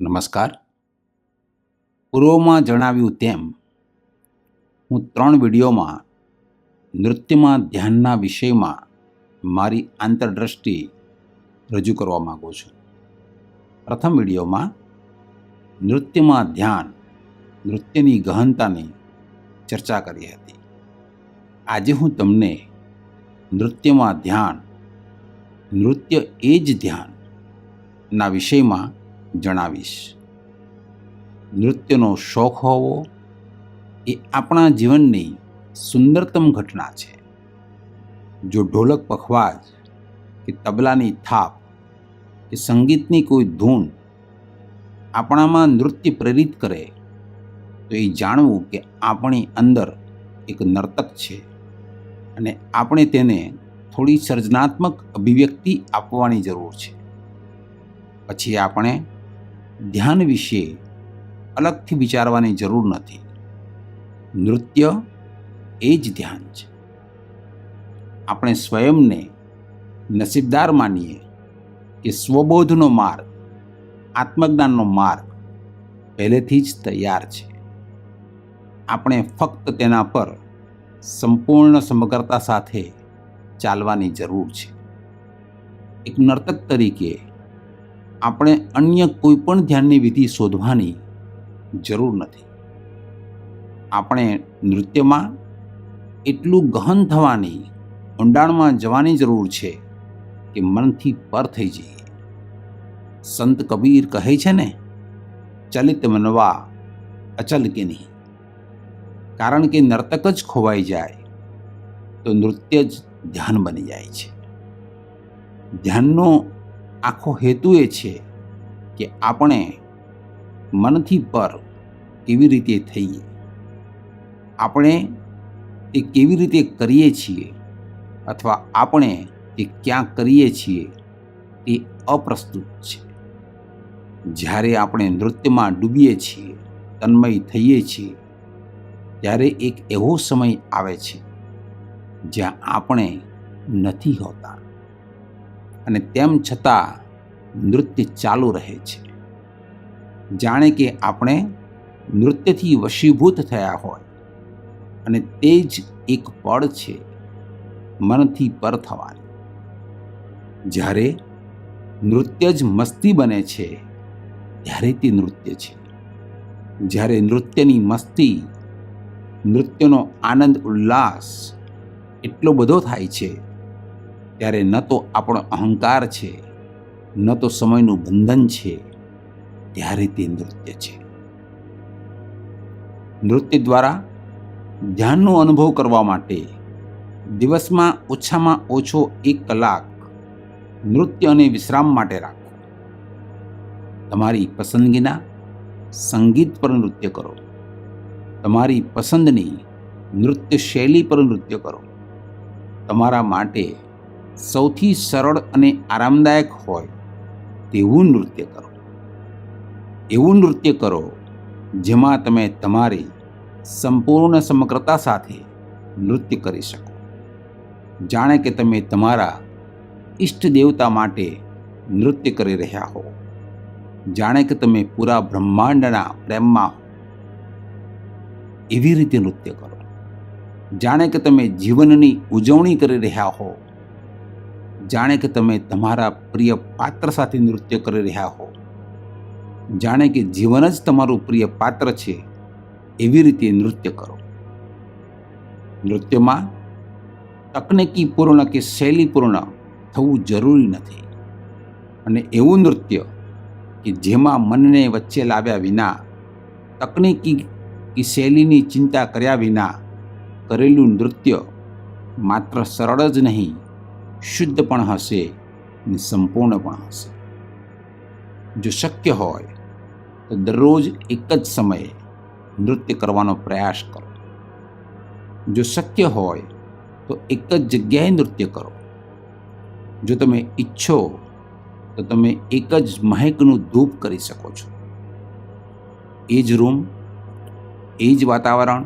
નમસ્કાર. પૂર્વમાં જણાવ્યું તેમ, હું ત્રણ વિડીયોમાં નૃત્યમાં ધ્યાનના વિષયમાં મારી આંતરદ્રષ્ટિ રજૂ કરવા માગું છું. પ્રથમ વિડીયોમાં, નૃત્યમાં ધ્યાન, નૃત્યની ગહનતાની ચર્ચા કરી હતી. આજે હું તમને નૃત્યમાં ધ્યાન, નૃત્ય એ જ ધ્યાન ના વિષયમાં જણાવીશ. નૃત્યનો શોખ હોવો એ આપણા જીવનની સુંદરતમ ઘટના છે. જો ઢોલક પખવાજ કે તબલાની થાપ કે સંગીતની કોઈ ધૂન આપણામાં નૃત્ય પ્રેરિત કરે, તો એ જાણવું કે આપણી અંદર એક નર્તક છે અને આપણે તેને થોડી સર્જનાત્મક અભિવ્યક્તિ આપવાની જરૂર છે. પછી આપણે ધ્યાન વિશે અલગથી વિચારવાની જરૂર નથી. નૃત્ય એ જ ધ્યાન છે. આપણે સ્વયંને નસીબદાર માનીએ કે સ્વબોધનો માર્ગ, આત્મજ્ઞાનનો માર્ગ પહેલેથી જ તૈયાર છે. આપણે ફક્ત તેના પર સંપૂર્ણ સમગ્રતા સાથે ચાલવાની જરૂર છે. એક નર્તક તરીકે આપણે અન્ય કોઈ પણ ધ્યાનની વિધિ શોધવાની જરૂર નથી. આપણે નૃત્યમાં એટલું ગહન થવાની, ઊંડાણમાં જવાની જરૂર છે કે મનથી પર થઈ જઈએ. સંત કબીર કહે છે ને, ચલિત મનવા, અચલ કે નહીં? કારણ કે નર્તક જ ખોવાઈ જાય, તો નૃત્ય જ ધ્યાન બની જાય છે. ધ્યાનનો આખો હેતુ એ છે કે આપણે મનથી પર કેવી રીતે થઈએ. આપણે તે કેવી રીતે કરીએ છીએ અથવા આપણે તે ક્યાં કરીએ છીએ તે અપ્રસ્તુત છે. જ્યારે આપણે નૃત્યમાં ડૂબીએ છીએ, તન્મય થઈએ છીએ, ત્યારે એક એવો સમય આવે છે જ્યાં આપણે નથી હોતા. અને તેમ છતાં નૃત્ય ચાલુ રહે છે. જાણે કે આપણે નૃત્યથી વશીભૂત થયા હોય અને તે જ એક પળ છે મનથી પર થવાની. જ્યારે નૃત્ય જ મસ્તી બને છે, ત્યારે તે નૃત્ય છે. જ્યારે નૃત્યની મસ્તી, નૃત્યનો આનંદ, ઉલ્લાસ એટલો બધો થાય છે ત્યારે ન તો આપણો અહંકાર છે, ન તો સમયનું બંધન છે, ત્યારે તે નૃત્ય છે. નૃત્ય દ્વારા ધ્યાનનો અનુભવ કરવા માટે દિવસમાં ઓછામાં ઓછો એક કલાક નૃત્ય અને વિશ્રામ માટે રાખો. તમારી પસંદગીના સંગીત પર નૃત્ય કરો. તમારી પસંદની નૃત્ય શૈલી પર નૃત્ય કરો. તમારા માટે સૌથી સરળ અને આરામદાયક હોય તેવું નૃત્ય કરો. એવું નૃત્ય કરો જેમાં તમે તમારી સંપૂર્ણ સમગ્રતા સાથે નૃત્ય કરી શકો. જાણે કે તમે તમારા ઈષ્ટ દેવતા માટે નૃત્ય કરી રહ્યા હો. જાણે કે તમે પૂરા બ્રહ્માંડના પ્રેમમાં એવી રીતે નૃત્ય કરો. જાણે કે તમે જીવનની ઉજવણી કરી રહ્યા હો. જાણે કે તમે તમારા પ્રિય પાત્ર સાથે નૃત્ય કરી રહ્યા હો. જાણે કે જીવન જ તમારું પ્રિય પાત્ર છે, એવી રીતે નૃત્ય કરો. નૃત્યમાં તકનિકીપૂર્ણ કે શૈલીપૂર્ણ થવું જરૂરી નથી. અને એવું નૃત્ય કે જેમાં મનને વચ્ચે લાવ્યા વિના, તકનિકી કે શૈલીની ચિંતા કર્યા વિના કરેલું નૃત્ય માત્ર સરળ જ નહીં શુદ્ધ પણ હશે અને સંપૂર્ણ પણ હશે. જો શક્ય હોય, તો દરરોજ એક જ સમયે નૃત્ય કરવાનો પ્રયાસ કરો. જો શક્ય હોય, તો એક જ જગ્યાએ નૃત્ય કરો. જો તમે ઈચ્છો, તો તમે એક જ મહેકનું ધૂપ કરી શકો છો. એ જ રૂમ, એ જ વાતાવરણ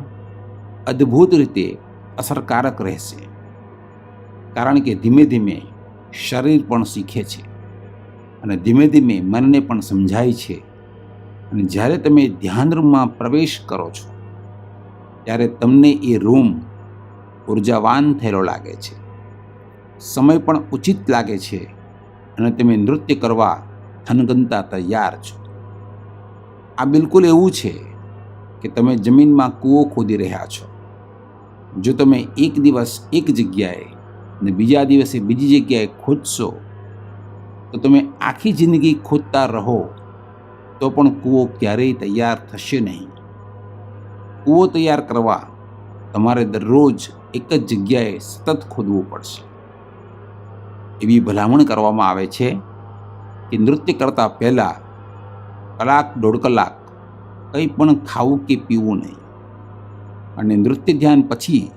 અદ્ભુત રીતે અસરકારક રહેશે. કારણ કે ધીમે ધીમે શરીર પણ શીખે છે અને ધીમે ધીમે મનને પણ સમજાય છે. અને જ્યારે તમે ધ્યાન રૂમમાં પ્રવેશ કરો છો, ત્યારે તમને એ રૂમ ઉર્જાવાન થયેલો લાગે છે. સમય પણ ઉચિત લાગે છે અને તમે નૃત્ય કરવા થનગનતા તૈયાર છો. આ બિલકુલ એવું છે કે તમે જમીનમાં કૂવો ખોદી રહ્યા છો. જો તમે એક દિવસ એક જગ્યાએ અને બીજા દિવસે બીજી જગ્યાએ ખોદશો. તો તમે આખી જિંદગી ખોદતા રહો, તો પણ કૂવો ક્યારેય તૈયાર થશે નહીં. કૂવો તૈયાર કરવા તમારે દરરોજ એક જ જગ્યાએ સતત ખોદવું પડશે. એવી ભલામણ કરવામાં આવે છે કે નૃત્ય કરતાં પહેલાં કલાક, દોઢ કલાક કંઈ પણ ખાવું કે પીવું નહીં. અને નૃત્ય ધ્યાન પછી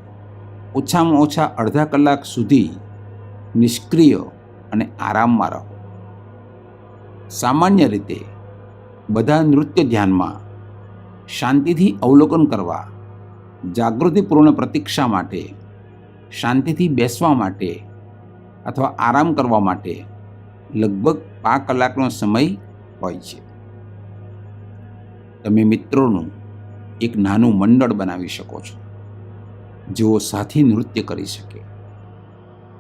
ઓછામાં ઓછા અડધા કલાક સુધી નિષ્ક્રિય અને આરામમાં રહો. સામાન્ય રીતે બધા નૃત્ય ધ્યાનમાં શાંતિથી અવલોકન કરવા, જાગૃતિપૂર્ણ પ્રતીક્ષા માટે, શાંતિથી બેસવા માટે અથવા આરામ કરવા માટે લગભગ પાંચ કલાકનો સમય હોય છે. તમે મિત્રોનું એક નાનું મંડળ બનાવી શકો છો. જેઓ સાથે નૃત્ય કરી શકે.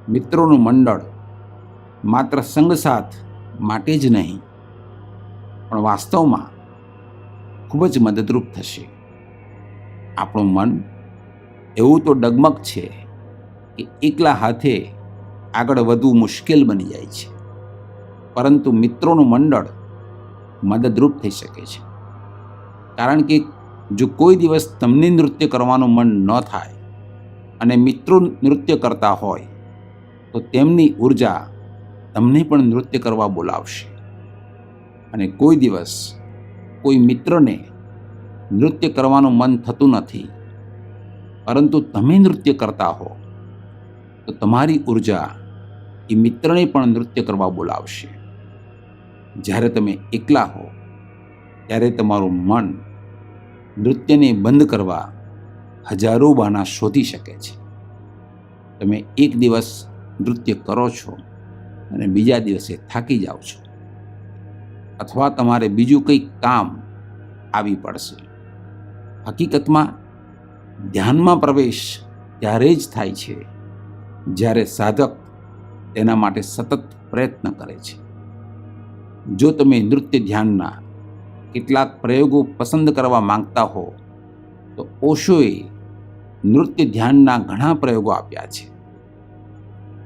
મિત્રોનું મંડળ માત્ર સંગ સાથ માટે જ નહીં, પણ વાસ્તવમાં ખૂબ જ મદદરૂપ થશે. આપણું મન એવું તો ડગમગ છે કે એકલા હાથે આગળ વધવું મુશ્કેલ બની જાય છે. પરંતુ મિત્રોનું મંડળ મદદરૂપ થઈ શકે છે. કારણ કે જો કોઈ દિવસ તમને નૃત્ય કરવાનું મન ન થાય અને મિત્રો નૃત્ય કરતા હોય, તો તેમની ઊર્જા તમને પણ નૃત્ય કરવા બોલાવશે. અને કોઈ દિવસ કોઈ મિત્રને નૃત્ય કરવાનું મન થતું નથી, પરંતુ તમે નૃત્ય કરતા હો, તો તમારી ઊર્જા એ મિત્રને પણ નૃત્ય કરવા બોલાવશે. જ્યારે તમે એકલા હો, ત્યારે તમારું મન નૃત્યને બંધ કરવા હજારો બાના શોધી શકે છે. તમે એક દિવસ નૃત્ય કરો છો અને બીજા દિવસે થાકી જાઓ છો. અથવા તમારે બીજું કંઈક કામ આવી પડશે. હકીકતમાં ધ્યાનમાં પ્રવેશ ત્યારે જ થાય છે જ્યારે સાધક તેના માટે સતત પ્રયત્ન કરે છે. જો તમે નૃત્ય ધ્યાનના કેટલાક પ્રયોગો પસંદ કરવા માંગતા હો, તો ઓશોએ નૃત્ય ધ્યાનના ઘણા પ્રયોગો આપ્યા છે.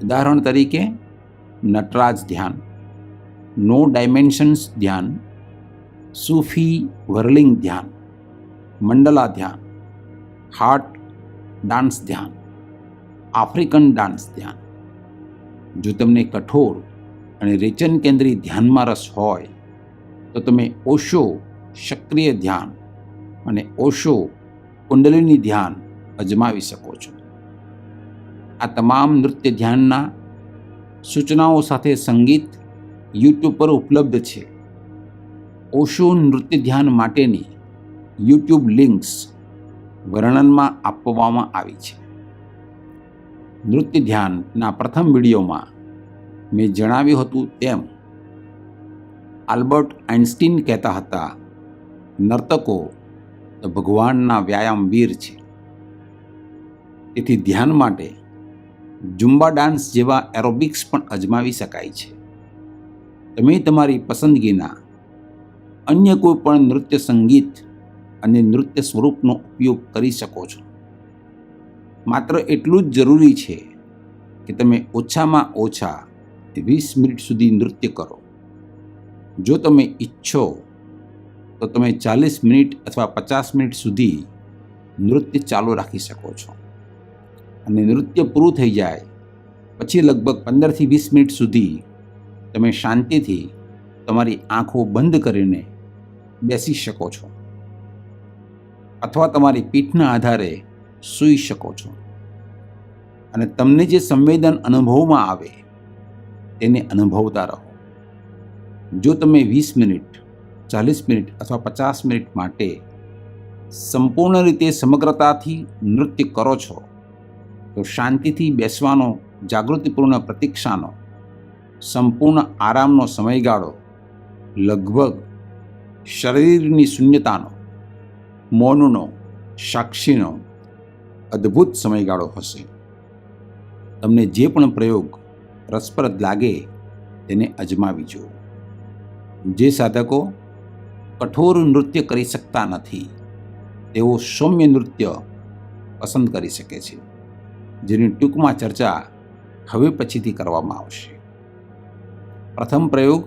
ઉદાહરણ તરીકે, નટરાજ ધ્યાન, નો ડાયમેન્શન્સ ધ્યાન, સૂફી વર્લિંગ ધ્યાન, મંડલા ધ્યાન, હાર્ટ ડાન્સ ધ્યાન, આફ્રિકન ડાન્સ ધ્યાન. જો તમને કઠોર અને રેચન કેન્દ્રી ધ્યાનમાં રસ હોય, તો તમે ઓશો સક્રિય ધ્યાન અને ઓશો કુંડલિની ધ્યાન અજમાવી શકો છો. આ તમામ નૃત્ય ધ્યાનના સૂચનાઓ સાથે સંગીત યુટ્યુબ પર ઉપલબ્ધ છે. ઓશો નૃત્ય ધ્યાન માટેની યુટ્યુબ લિંક્સ વર્ણનમાં આપવામાં આવી છે. નૃત્ય ધ્યાનના પ્રથમ વિડીયોમાં મેં જણાવ્યું હતું તેમ, આલ્બર્ટ આઇન્સ્ટીન કહેતા હતા, નર્તકો ભગવાનના વ્યાયામ વીર છે. તેથી ધ્યાન માટે ઝુંબા ડાન્સ જેવા એરોબિક્સ પણ અજમાવી શકાય છે. તમે તમારી પસંદગીના અન્ય કોઈ પણ નૃત્ય સંગીત અને નૃત્ય સ્વરૂપનો ઉપયોગ કરી શકો છો. માત્ર એટલું જ જરૂરી છે કે તમે ઓછામાં ઓછા વીસ મિનિટ સુધી નૃત્ય કરો. જો તમે ઈચ્છો તો તમે ચાલીસ મિનિટ અથવા પચાસ મિનિટ સુધી નૃત્ય ચાલુ રાખી શકો છો. અને નૃત્ય પૂરું થઈ જાય, પછી લગભગ પંદરથી વીસ મિનિટ સુધી તમે શાંતિથી તમારી આંખો બંધ કરીને બેસી શકો છો. અથવા તમારી પીઠના આધારે સૂઈ શકો છો. અને તમને જે સંવેદન અનુભવમાં આવે, તેને અનુભવતા રહો. જો તમે વીસ મિનિટ, ચાલીસ મિનિટ અથવા પચાસ મિનિટ માટે સંપૂર્ણ રીતે સમગ્રતાથી નૃત્ય કરો છો તો શાંતિથી બેસવાનો, જાગૃતિપૂર્ણ પ્રતીક્ષાનો, સંપૂર્ણ આરામનો સમયગાળો, લગભગ શરીરની શૂન્યતાનો, મૌનનો, સાક્ષીનો અદ્ભુત સમયગાળો હશે. તમને જે પણ પ્રયોગ રસપ્રદ લાગે તેને અજમાવી જુઓ જે સાધકો કઠોર નૃત્ય કરી શકતા નથી, તેઓ સૌમ્ય નૃત્ય પસંદ કરી શકે છે. જેની ટૂંકમાં ચર્ચા હવે પછીથી કરવામાં આવશે. પ્રથમ પ્રયોગ,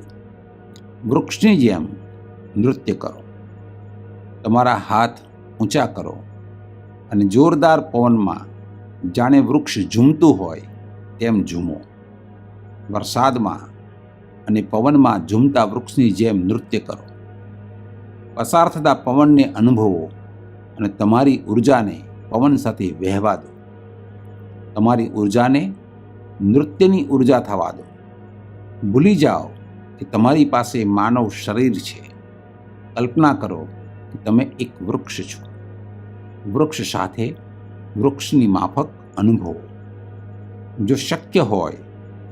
વૃક્ષની જેમ નૃત્ય કરો. તમારા હાથ ઊંચા કરો અને જોરદાર પવનમાં જાણે વૃક્ષ ઝૂમતું હોય તેમ ઝૂમો. વરસાદમાં અને પવનમાં ઝૂમતા વૃક્ષની જેમ નૃત્ય કરો. પસાર થતા પવનને અનુભવો અને તમારી ઉર્જાને પવન સાથે વહેવા દો. તમારી ઉર્જાને નૃત્યની ઊર્જા થવા દો. ભૂલી જાઓ કે તમારી પાસે માનવ શરીર છે. કલ્પના કરો કે તમે એક વૃક્ષ છો. વૃક્ષ સાથે વૃક્ષની માફક અનુભવો. જો શક્ય હોય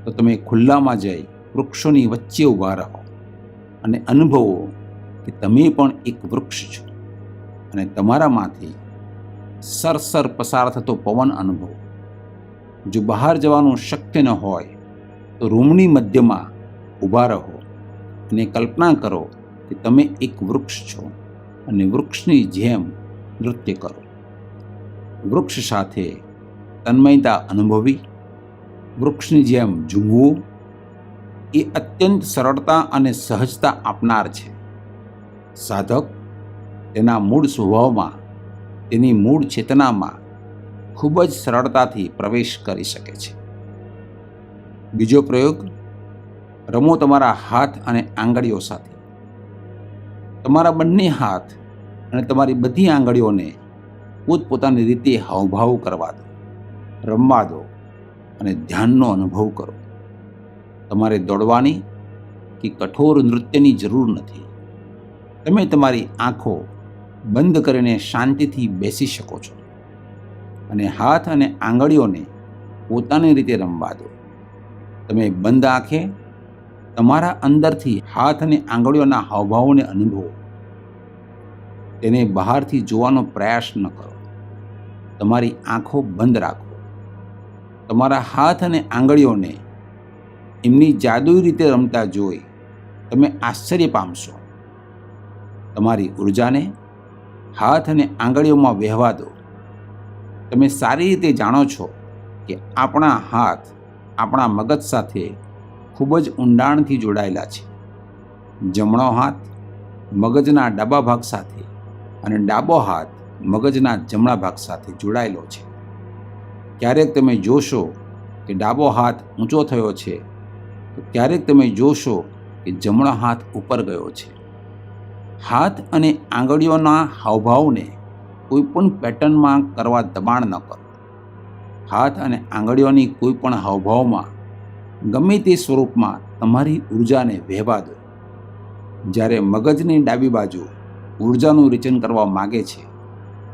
તો તમે ખુલ્લામાં જઈ વૃક્ષોની વચ્ચે ઊભા રહો અને અનુભવો કે તમે પણ એક વૃક્ષ છો અને તમારામાંથી સરસર પસાર થતો પવન અનુભવો. જો બહાર જવાનું શક્ય ન હોય, તો રૂમની મધ્યમાં ઊભા રહો અને કલ્પના કરો કે તમે એક વૃક્ષ છો અને વૃક્ષની જેમ નૃત્ય કરો. વૃક્ષ સાથે તન્મયતા અનુભવી, વૃક્ષની જેમ ઝૂમવું, એ અત્યંત સરળતા અને સહજતા આપનાર છે. સાધક તેના મૂળ સ્વભાવમાં, તેની મૂળ ચેતનામાં ખૂબ જ સરળતાથી પ્રવેશ કરી શકે છે. બીજો પ્રયોગ, રમો તમારા હાથ અને આંગળીઓ સાથે. તમારા બંને હાથ અને તમારી બધી આંગળીઓને પોતપોતાની રીતે હાવભાવ કરવા દો, રમવા દો અને ધ્યાનનો અનુભવ કરો. તમારે દોડવાની કે કઠોર નૃત્યની જરૂર નથી. તમે તમારી આંખો બંધ કરીને શાંતિથી બેસી શકો છો. અને હાથ અને આંગળીઓને પોતાની રીતે રમવા દો. તમે બંધ આંખે તમારા અંદરથી હાથ અને આંગળીઓના હાવભાવોને અનુભવો. તેને બહારથી જોવાનો પ્રયાસ ન કરો. તમારી આંખો બંધ રાખો. તમારા હાથ અને આંગળીઓને એમની જાદુઈ રીતે રમતા જોઈ તમે આશ્ચર્ય પામશો. તમારી ઉર્જાને હાથ અને આંગળીઓમાં વહેવા દો. તમે સારી રીતે જાણો છો કે આપણા હાથ, આપણા મગજ સાથે ખૂબ જ ઊંડાણથી જોડાયેલા છે. જમણો હાથ મગજના ડાબા ભાગ સાથે અને ડાબો હાથ મગજના જમણા ભાગ સાથે જોડાયેલો છે. ક્યારેક તમે જોશો કે ડાબો હાથ ઊંચો થયો છે, તો ક્યારેક તમે જોશો કે જમણો હાથ ઉપર ગયો છે. હાથ અને આંગળીઓના હાવભાવને કોઈ પણ પેટર્નમાં કરવા દબાણ ન કરો. હાથ અને આંગળીઓની કોઈ પણ હાવભાવમાં ગમે તે સ્વરૂપમાં તમારી ઉર્જાને વહેવા દો. જ્યારે મગજની ડાબી બાજુ ઉર્જાનું રિચન કરવા માગે છે,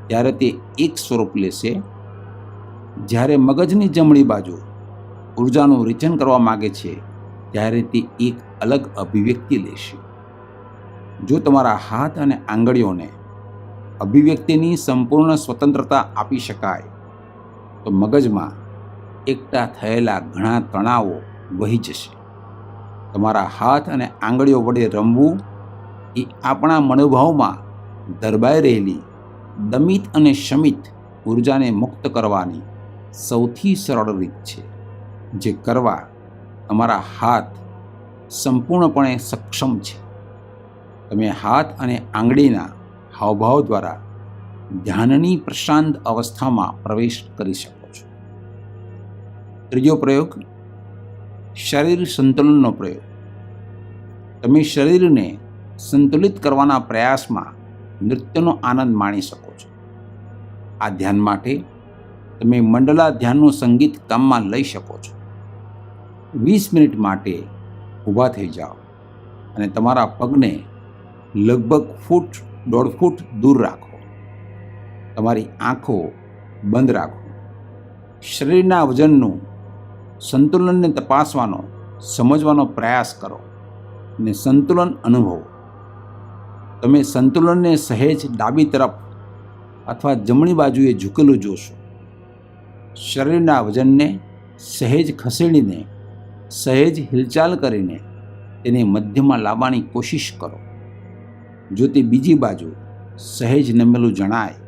ત્યારે તે એક સ્વરૂપ લેશે. જ્યારે મગજની જમણી બાજુ ઉર્જાનું રિચન કરવા માગે છે, ત્યારે તે એક અલગ અભિવ્યક્તિ લેશે. જો તમારા હાથ અને આંગળીઓને અભિવ્યક્તિની સંપૂર્ણ સ્વતંત્રતા આપી શકાય. તો મગજમાં એકઠા થયેલા ઘણા તણાવો વહી જશે. તમારા હાથ અને આંગળીઓ વડે રમવું એ આપણા મનોભાવમાં દરબાઈ રહેલી દમિત અને શમિત ઉર્જાને મુક્ત કરવાની સૌથી સરળ રીત છે, જે કરવા તમારા હાથ સંપૂર્ણપણે સક્ષમ છે. તમે હાથ અને આંગળીના હાવભાવ દ્વારા ધ્યાનની પ્રશાંત અવસ્થામાં પ્રવેશ કરી શકો છો. ત્રીજો પ્રયોગ, શરીર સંતુલનનો પ્રયોગ. તમે શરીરને સંતુલિત કરવાના પ્રયાસમાં નૃત્યનો આનંદ માણી શકો છો. આ ધ્યાન માટે તમે મંડલા ધ્યાનનું સંગીત કામમાં લઈ શકો છો. વીસ મિનિટ માટે ઊભા થઈ જાઓ અને તમારા પગને લગભગ ફૂટ દોઢ ફૂટ દૂર રાખો. તમારી આંખો બંધ રાખો. શરીરના વજનનું સંતુલનને તપાસવાનો, સમજવાનો પ્રયાસ કરો અને સંતુલન અનુભવો. તમે સંતુલનને સહેજ ડાબી તરફ અથવા જમણી બાજુએ ઝૂકેલું જોશો. શરીરના વજનને સહેજ ખસેડીને, સહેજ હિલચાલ કરીને તેને મધ્યમાં લાવવાની કોશિશ કરો. જો તે બીજી બાજુ સહેજ નમેલું જણાય,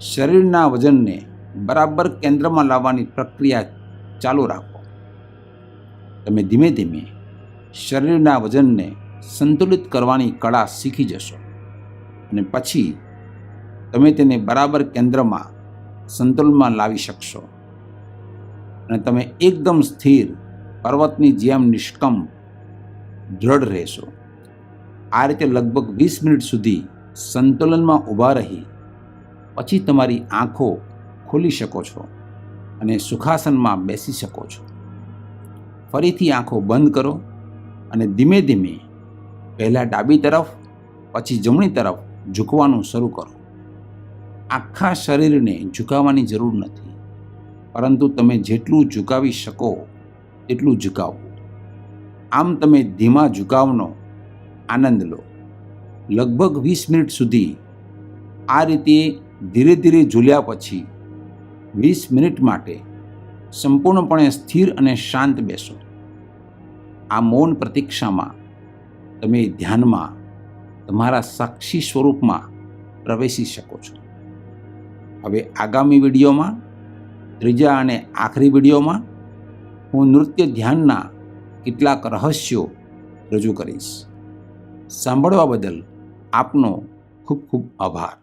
શરીરના વજનને બરાબર કેન્દ્રમાં લાવવાની પ્રક્રિયા ચાલુ રાખો. તમે ધીમે ધીમે શરીરના વજનને સંતુલિત કરવાની કળા શીખી જશો અને પછી તમે તેને બરાબર કેન્દ્રમાં સંતુલનમાં લાવી શકશો. અને તમે એકદમ સ્થિર પર્વતની જેમ નિષ્કંપ દ્રઢ રહેશો. આ રીતે લગભગ વીસ મિનિટ સુધી સંતુલનમાં ઊભા રહી પછી તમારી આંખો ખોલી શકો છો અને સુખાસનમાં બેસી શકો છો. ફરીથી આંખો બંધ કરો અને ધીમે ધીમે પહેલાં ડાબી તરફ, પછી જમણી તરફ ઝૂકવાનું શરૂ કરો. આખા શરીરને ઝુકાવવાની જરૂર નથી, પરંતુ તમે જેટલું ઝુકાવી શકો તેટલું ઝુકાવો. આમ તમે ધીમા ઝુકાવનો આનંદ લો લગભગ વીસ મિનિટ સુધી આ રીતે ધીરે ધીરે ઝૂલ્યા પછી વીસ મિનિટ માટે સંપૂર્ણપણે સ્થિર અને શાંત બેસો. આ મૌન પ્રતીક્ષામાં તમે ધ્યાનમાં તમારા સાક્ષી સ્વરૂપમાં પ્રવેશી શકો છો. હવે આગામી વિડીયોમાં, ત્રીજા અને આખરી વિડીયોમાં હું નૃત્ય ધ્યાનના કેટલાક રહસ્યો રજૂ કરીશ. સાંભળવા બદલ આપનો ખૂબ ખૂબ આભાર.